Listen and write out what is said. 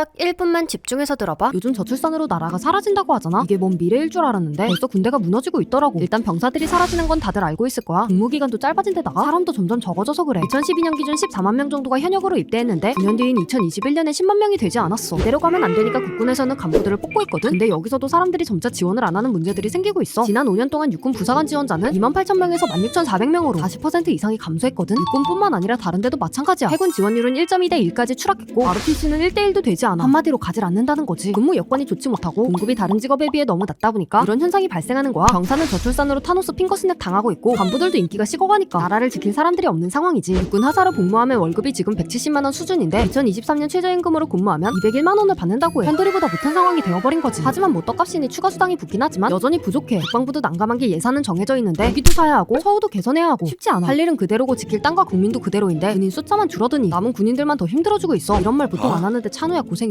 딱 1분만 집중해서 들어봐. 요즘 저출산으로 나라가 사라진다고 하잖아. 이게 뭔 미래일 줄 알았는데 벌써 군대가 무너지고 있더라고. 일단 병사들이 사라지는 건 다들 알고 있을 거야. 복무 기간도 짧아진 데다가 사람도 점점 적어져서 그래. 2012년 기준 14만 명 정도가 현역으로 입대했는데 9년 뒤인 2021년에 10만 명이 되지 않았어. 이대로 가면 안 되니까 국군에서는 간부들을 뽑고 있거든. 근데 여기서도 사람들이 점차 지원을 안 하는 문제들이 생기고 있어. 지난 5년 동안 육군 부사관 지원자는 2만 8천 명에서 16,400명으로 40% 이상이 감소했거든. 육군뿐만 아니라 다른 데도 마찬가지야. 해군 지원율은 1.2대 1까지 추락했고 ROTC는 1대 1도 되지 않아. 한마디로 가질 않는다는 거지. 근무 여건이 좋지 못하고 공급이 다른 직업에 비해 너무 낮다 보니까 이런 현상이 발생하는 거야. 병사는 저출산으로 타노스 핑거스냅 당하고 있고 간부들도 인기가 식어가니까 나라를 지킬 사람들이 없는 상황이지. 육군 하사로 복무하면 월급이 지금 170만 원 수준인데 2023년 최저임금으로 근무하면 201만 원을 받는다고 해. 현돌이보다 못한 상황이 되어버린 거지. 하지만 뭐 떡값이니 추가 수당이 붙긴 하지만 여전히 부족해. 국방부도 난감한 게 예산은 정해져 있는데 무기도 사야 하고 처우도 개선해야 하고 쉽지 않아. 할 일은 그대로고 지킬 땅과 국민도 그대로인데 군인 숫자만 줄어드니 남은 군인들만 더 힘들어지고 있어. 이런 말 보통 안 하는데 찬우야 고생